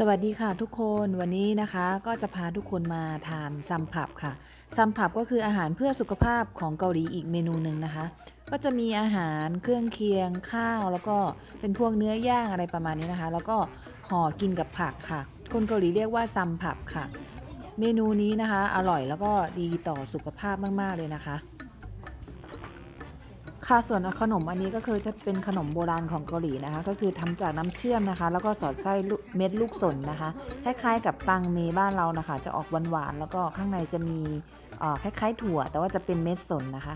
สวัสดีค่ะทุกคนวันนี้นะคะก็จะพาทุกคนมาทานซัมผับค่ะซัมผับก็คืออาหารเพื่อสุขภาพของเกาหลีอีกเมนูหนึ่งนะคะ ก็จะมีอาหารเครื่องเคียงข้าว แล้วก็เป็นพวกเนื้อย่างอะไรประมาณนี้นะคะ แล้วก็ห่อกินกับผักค่ะ คนเกาหลีเรียกว่าซัมผับค่ะ เมนูนี้นะคะ อร่อยแล้วก็ดีต่อสุขภาพมาก ๆ เลยนะคะ ค่ะส่วนขนมอันนี้ก็คือจะเป็นขนมโบราณของเกาหลีนะคะ ก็คือทำจากน้ำเชื่อมนะคะ แล้วก็สอดไส้เม็ดลูกสนนะคะคล้ายๆกับตังเมบ้านเรานะคะ จะออกหวานๆแล้วก็ข้างในจะมีคล้ายๆถั่ว แต่ว่าจะเป็นเม็ดสนนะคะ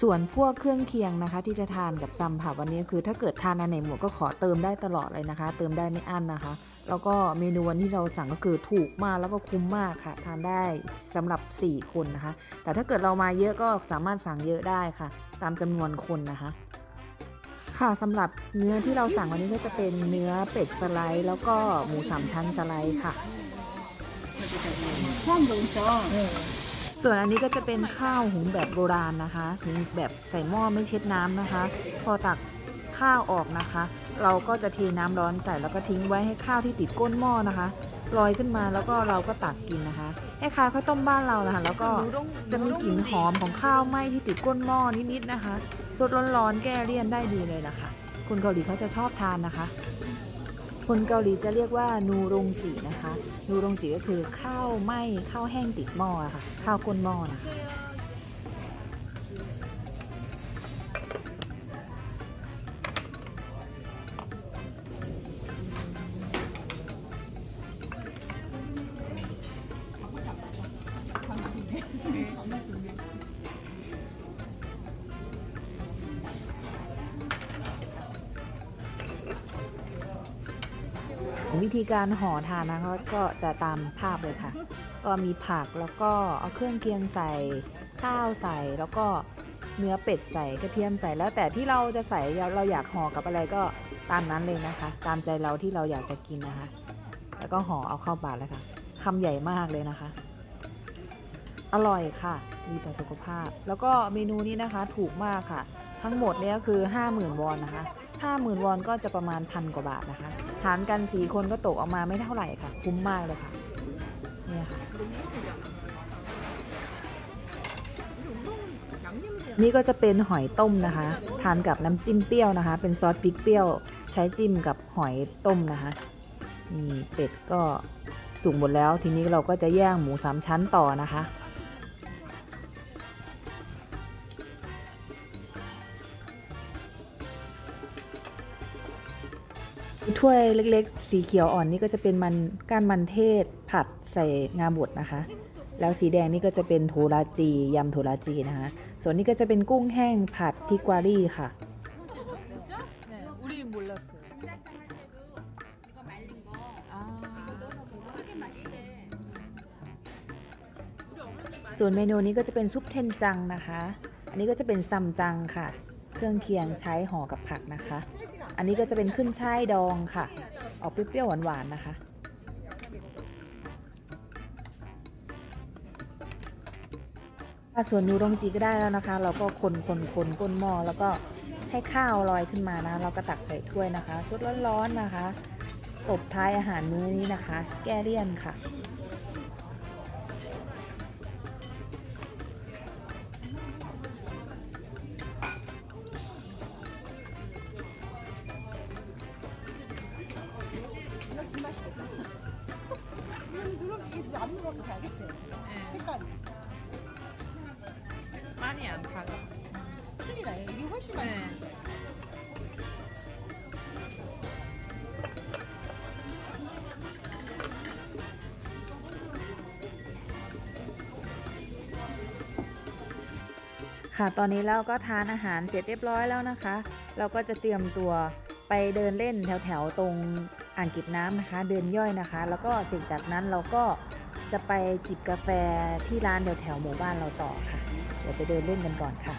ส่วนพวกเครื่องเคียงนะคะ ที่จะทานกับซัมผับวันนี้คือ ถ้าเกิดทานอันไหนหมดก็ขอเติมได้ตลอดเลยนะคะ เติมได้ไม่อั้นนะคะ แล้วก็เมนูวันที่เราสั่งก็คือถูกมากแล้วก็คุ้มมากค่ะ ทานได้สำหรับ 4 คนนะคะ แต่ถ้าเกิดเรามาเยอะก็สามารถสั่งเยอะได้ค่ะ ตามจำนวนคนนะคะ ค่ะสำหรับเนื้อที่เราสั่งวันนี้ก็จะเป็นเนื้อเป็ดสไลด์ แล้วก็หมูสามชั้นสไลด์ค่ะข้าวหุงช้อนส่วนอันนี้ก็จะเป็นข้าวหุงแบบโบราณนะคะหุงแบบใส่หม้อไม่เช็ดน้ำนะคะ พอตัก ข้าวออกนะคะ เราก็จะเทน้ำร้อนใส่แล้วก็ทิ้งไว้ให้ข้าวที่ติดก้นหม้อนะคะลอยขึ้นมาแล้วก็เราก็ตักกินนะคะให้คล้ายข้าวต้มบ้านเรานะคะแล้วก็จะมีกลิ่นหอมของข้าวไหม้ที่ติดก้นหม้อนิดๆนะคะสดร้อนๆแก้เลี่ยนได้ดีเลยนะคะ คนเกาหลีเขาจะชอบทานนะคะ คนเกาหลีจะเรียกว่านูรงจีนะคะ นูรงจีก็คือข้าวไหม้ข้าวแห้งติดหม้อะค่ะ ข้าวก้นหม้อนะคะ วิธีการห่อทานนะคะก็จะตามภาพเลยค่ะ ก็มีผักแล้วก็เอาเครื่องเคียงใส่ข้าวใส่แล้วก็เนื้อเป็ดใส่กระเทียมใส่แล้วแต่ที่เราจะใส่เราอยากห่อกับอะไรก็ตามนั้นเลยนะคะ ตามใจเราที่เราอยากจะกินนะคะ แล้วก็ห่อเอาเข้าปากเลยค่ะคำใหญ่มากเลยนะคะ อร่อยค่ะดีต่อสุขภาพ แล้วก็เมนูนี้นะคะถูกมากค่ะ ทั้งหมดเนี่ยก็คือ 50,000 วอนนะคะ 50,000 วอนก็จะประมาณพันกว่าบาทนะคะ หารกัน 4 คนก็ตกออกมาไม่เท่าไหร่ค่ะ คุ้มมากเลยค่ะ เนี่ยค่ะ นี่ก็จะเป็นหอยต้มนะคะ ทานกับน้ำจิ้มเปรี้ยวนะคะ เป็นซอสพริกเปรี้ยว ใช้จิ้มกับหอยต้มนะคะ นี่เป็ดก็สุกหมดแล้ว ทีนี้เราก็จะแย่งหมูสามชั้นต่อนะคะ ถ้วยเล็กๆ สีเขียวอ่อนนี่ก็จะเป็นมันก้านมันเทศผัดใส่งาบดนะคะ แล้วสีแดงนี่ก็จะเป็นโทราจียำโทราจีนะคะ ส่วนนี้ก็จะเป็นกุ้งแห้งผัดพริกวารี่ค่ะ ส่วนเมนูนี้ก็จะเป็นซุปเทนจังนะคะ อันนี้ก็จะเป็นซัมจังค่ะ เครื่องเคียงใช้ห่อกับผักนะคะ อันนี้ก็จะเป็นขึ้นช่ายดองค่ะ ออกเปรี้ยวๆหวานๆนะคะอะส่วนนูรงจีก็ได้แล้วนะคะ เราก็คนคนคนก้นหม้อแล้วก็ให้ข้าวลอยขึ้นมานะ เราก็ตักใส่ถ้วยนะคะสดร้อนๆนะคะ ตบท้ายอาหารมื้อนี้นะคะ แก้เลี่ยนค่ะ 훨씬 많이. 네. 네. ค่ะ ตอนนี้เราก็ทานอาหารเสร็จเรียบร้อยแล้วนะคะ เราก็จะเตรียมตัวไปเดินเล่นแถวๆตรงอ่างเก็บน้ำนะคะ เดินย่อยนะคะ แล้วก็เสร็จจากนั้นเราก็จะไปจิบกาแฟที่ร้านแถวๆหมู่บ้านเราต่อค่ะ เดี๋ยวไปเดินเล่นกันก่อนค่ะ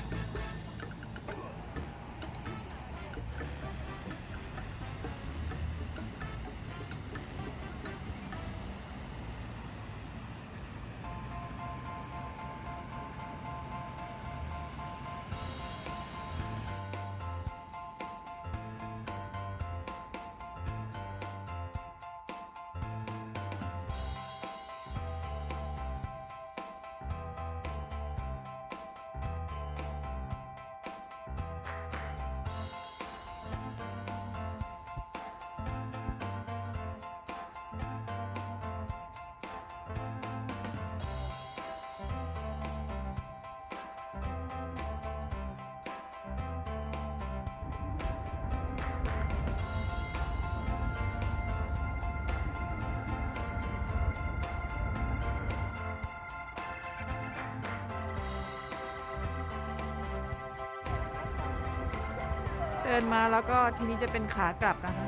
ดินมาแล้วก็ทีนี้จะเป็นขากลับนะคะ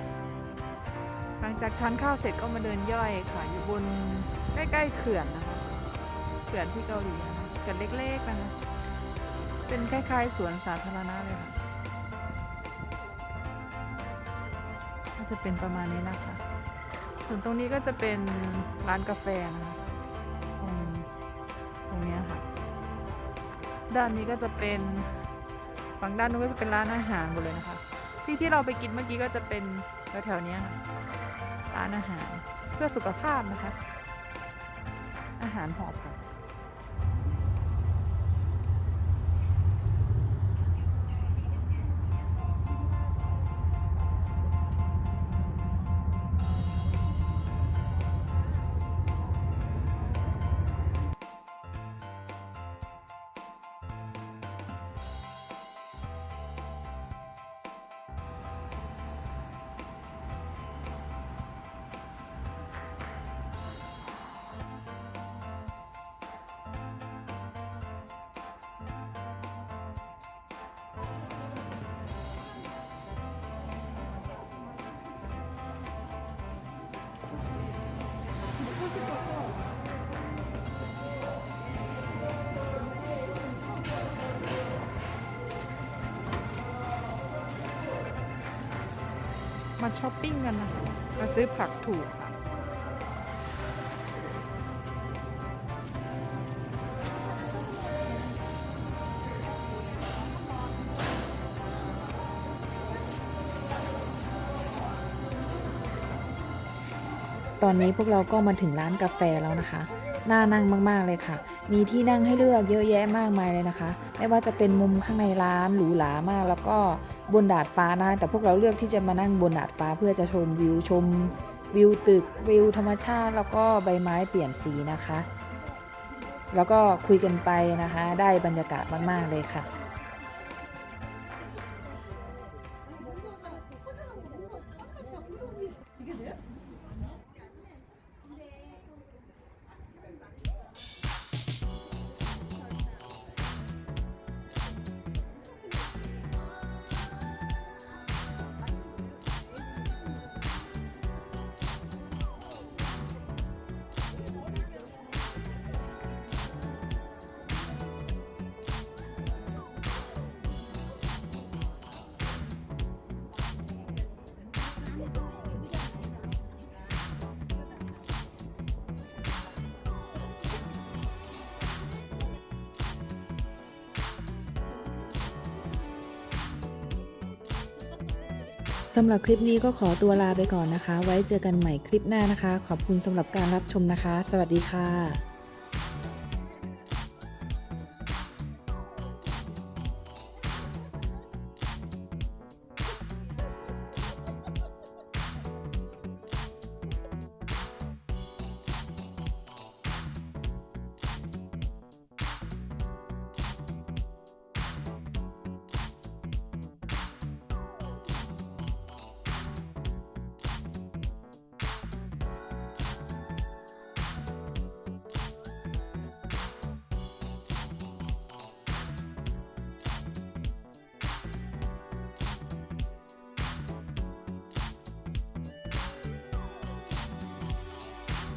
หลังจากทานข้าวเสร็จก็มาเดินย่อยค่ะ อยู่บนใกล้ๆเขื่อนนะคะเขื่อนที่เกาหลีนะคะเขื่อนเล็กๆนะคะเป็นคล้ายๆสวนสาธารณะเลยค่ะก็จะเป็นประมาณนี้นะคะ ส่วนตรงนี้ก็จะเป็นร้านกาแฟนะคะตรงตรงนี้ค่ะ ด้านนี้ก็จะเป็น ฝั่งด้านนู้นก็จะเป็นร้านอาหารหมดเลยนะคะ ที่ที่เราไปกินเมื่อกี้ก็จะเป็นแถวๆนี้ค่ะร้านอาหารเพื่อสุขภาพนะคะ อาหารหอผัก มาช้อปปิ้งกันนะคะมาซื้อผักถูก ตอนนี้พวกเราก็มาถึงร้านกาแฟแล้วนะคะ น่านั่งมากๆเลยค่ะ มีที่นั่งให้เลือกเยอะแยะมากมายเลยนะคะ ไม่ว่าจะเป็นมุมข้างในร้านหรูหรามาก แล้วก็บนดาดฟ้านะแต่พวกเราเลือกที่จะมานั่งบนดาดฟ้าเพื่อจะชมวิวชม วิวตึกวิวธรรมชาติ แล้วก็ใบไม้เปลี่ยนสีนะคะ แล้วก็คุยกันไปนะคะ ได้บรรยากาศมากๆเลยค่ะ สำหรับคลิปนี้ก็ขอตัวลาไปก่อนนะคะ ไว้เจอกันใหม่คลิปหน้านะคะ ขอบคุณสำหรับการรับชมนะคะ สวัสดีค่ะ